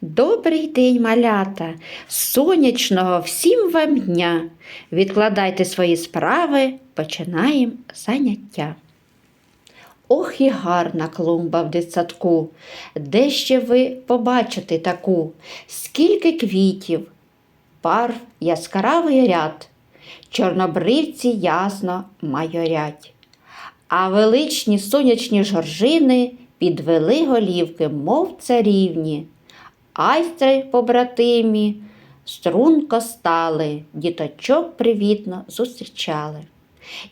Добрий день, малята, сонячного всім вам дня. Відкладайте свої справи, починаємо заняття. Ох і гарна клумба в дитсадку. Де ще ви побачите таку? Скільки квітів, пар яскравий ряд, чорнобривці ясно майорять. А величні сонячні жоржини підвели голівки, мов царівні. Айстри побратимі струнко стали, діточок привітно зустрічали.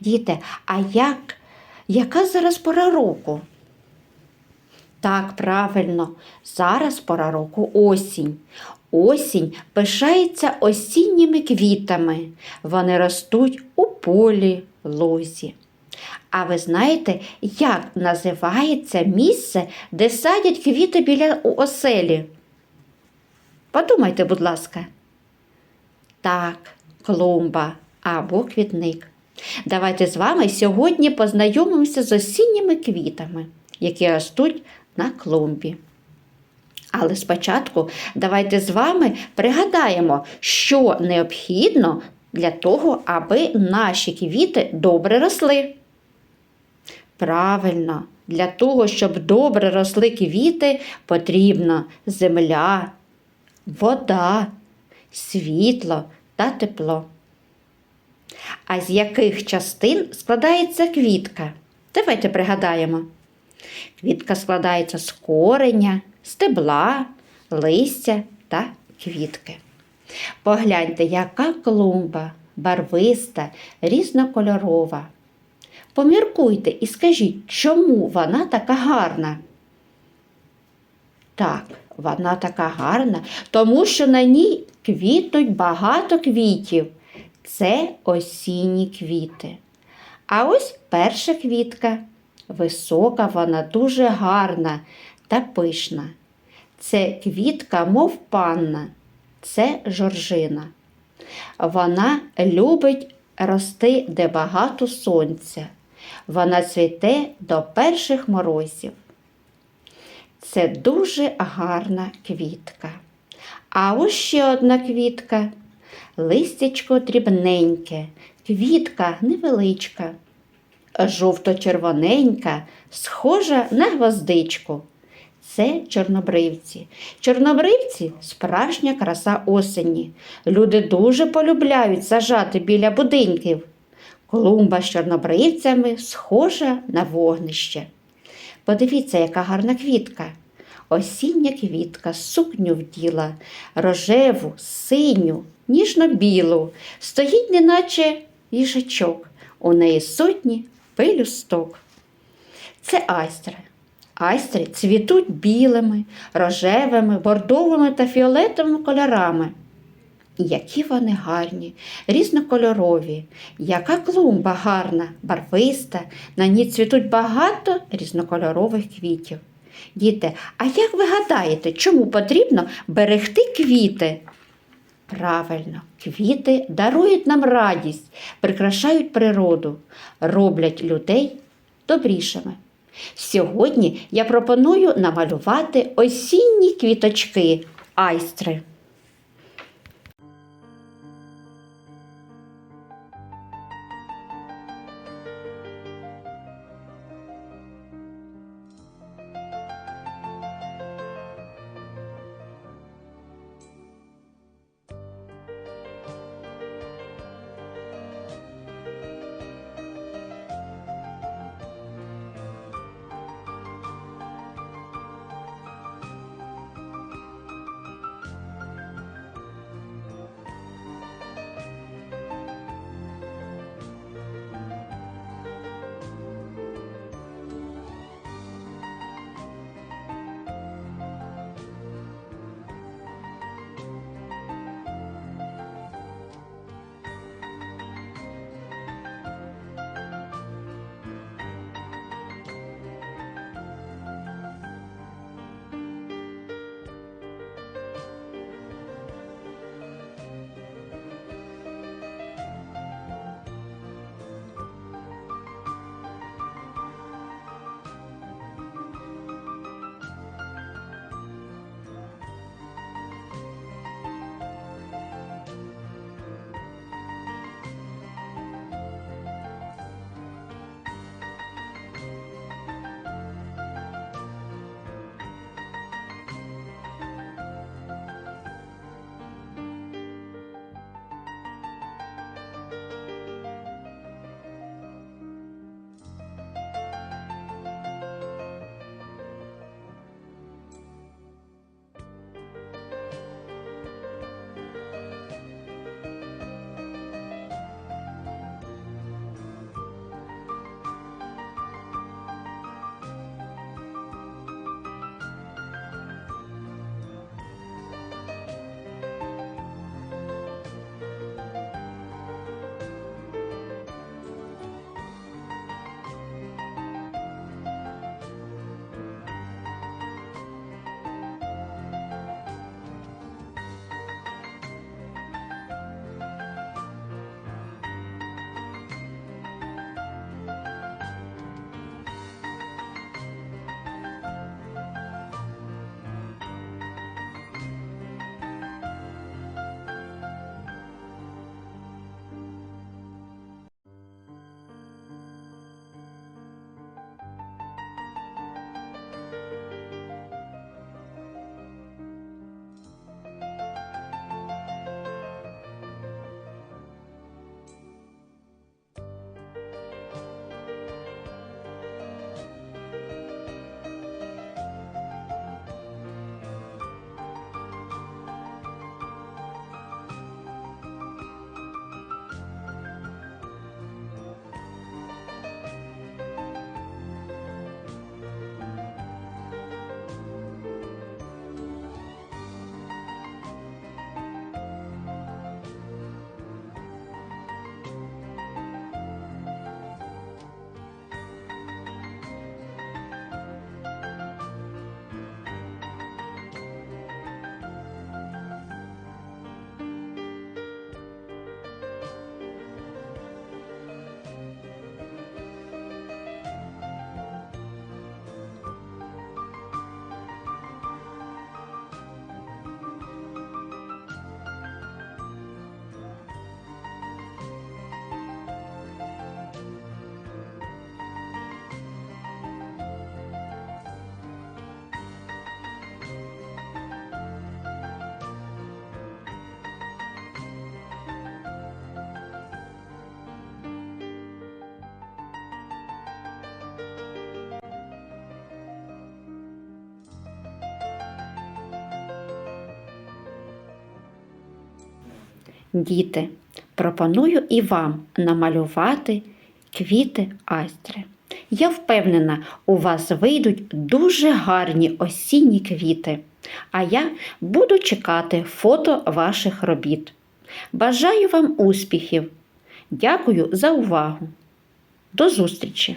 Діти, а як, яка зараз пора року? Так, правильно, зараз пора року осінь. Осінь пишається осінніми квітами. Вони ростуть у полі, лозі. А ви знаєте, як називається місце, де садять квіти біля оселі? Подумайте, будь ласка. Так, клумба або квітник. Давайте з вами сьогодні познайомимося з осінніми квітами, які ростуть на клумбі. Але спочатку давайте з вами пригадаємо, що необхідно для того, аби наші квіти добре росли. Правильно, для того, щоб добре росли квіти, потрібна земля, вода, світло та тепло. А з яких частин складається квітка? Давайте пригадаємо. Квітка складається з кореня, стебла, листя та квітки. Погляньте, яка клумба барвиста, різнокольорова. Поміркуйте і скажіть, чому вона така гарна? Так, вона така гарна, тому що на ній квітнуть багато квітів. Це осінні квіти. А ось перша квітка. Висока вона дуже гарна та пишна. Це квітка, мов панна, це жоржина. Вона любить рости, де багато сонця. Вона цвіте до перших морозів. Це дуже гарна квітка. А ось ще одна квітка. Листячко дрібненьке, квітка невеличка, жовто-червоненька, схожа на гвоздичку. Це чорнобривці. Чорнобривці справжня краса осені. Люди дуже полюбляють сажати біля будинків. Клумба з чорнобривцями схожа на вогнище. Подивіться, яка гарна квітка. Осіння квітка сукню вділа, рожеву, синю, ніжно-білу, стоїть, неначе їжачок, у неї сотні пелюсток. Це айстри. Айстри цвітуть білими, рожевими, бордовими та фіолетовими кольорами. Які вони гарні, різнокольорові, яка клумба гарна, барвиста, на ній цвітуть багато різнокольорових квітів. Діти, а як ви гадаєте, чому потрібно берегти квіти? Правильно, квіти дарують нам радість, прикрашають природу, роблять людей добрішими. Сьогодні я пропоную намалювати осінні квіточки айстри. Діти, пропоную і вам намалювати квіти айстри. Я впевнена, у вас вийдуть дуже гарні осінні квіти, а я буду чекати фото ваших робіт. Бажаю вам успіхів! Дякую за увагу! До зустрічі!